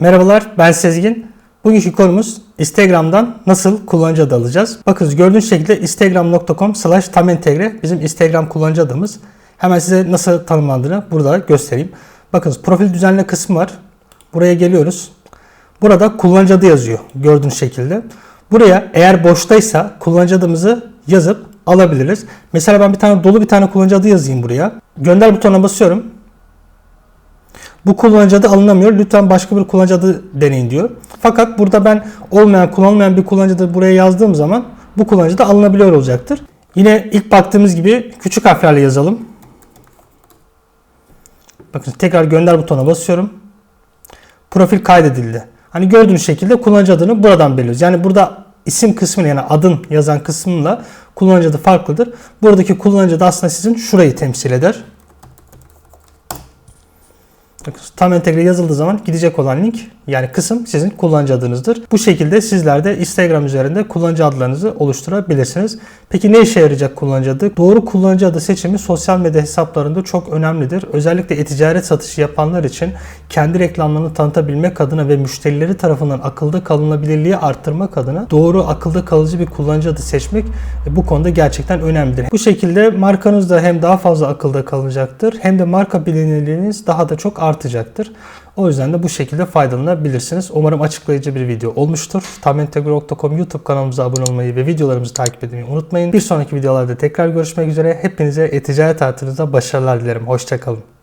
Merhabalar ben Sezgin. Bugünkü konumuz Instagram'dan nasıl kullanıcı adı alacağız. Bakınız gördüğünüz şekilde instagram.com slash tam entegre bizim Instagram kullanıcı adımız. Hemen size nasıl tanımlandığını burada göstereyim. Bakınız profil düzenle kısmı var. Buraya geliyoruz. Burada kullanıcı adı yazıyor gördüğünüz şekilde. Buraya eğer boştaysa kullanıcı adımızı yazıp alabiliriz. Mesela ben bir tane dolu bir tane kullanıcı adı yazayım buraya. Gönder butonuna basıyorum. Bu kullanıcı adı alınamıyor. Lütfen başka bir kullanıcı adı deneyin diyor. Fakat burada ben olmayan, kullanılmayan bir kullanıcı adı buraya yazdığım zaman bu kullanıcı adı alınabiliyor olacaktır. Yine ilk baktığımız gibi küçük harflerle yazalım. Bakın tekrar gönder butonuna basıyorum. Profil kaydedildi. Hani gördüğünüz şekilde kullanıcı adını buradan belirliyoruz. Yani burada isim kısmını yani adın yazan kısmıyla kullanıcı adı farklıdır. Buradaki kullanıcı adı aslında sizin şurayı temsil eder. Tam entegre yazıldığı zaman gidecek olan link yani kısım sizin kullanıcı adınızdır. Bu şekilde sizler de Instagram üzerinde kullanıcı adlarınızı oluşturabilirsiniz. Peki ne işe yarayacak kullanıcı adı? Doğru kullanıcı adı seçimi sosyal medya hesaplarında çok önemlidir. Özellikle e-ticaret satışı yapanlar için kendi reklamlarını tanıtabilmek adına ve müşterileri tarafından akılda kalınabilirliği arttırmak adına doğru akılda kalıcı bir kullanıcı adı seçmek bu konuda gerçekten önemlidir. Bu şekilde markanız da hem daha fazla akılda kalacaktır hem de marka bilinirliğiniz daha da çok artacaktır. O yüzden de bu şekilde faydalanabilirsiniz. Umarım açıklayıcı bir video olmuştur. Tamentegro.com YouTube kanalımıza abone olmayı ve videolarımızı takip etmeyi unutmayın. Bir sonraki videolarda tekrar görüşmek üzere. Hepinize e-ticaret hayatınızda başarılar dilerim. Hoşçakalın.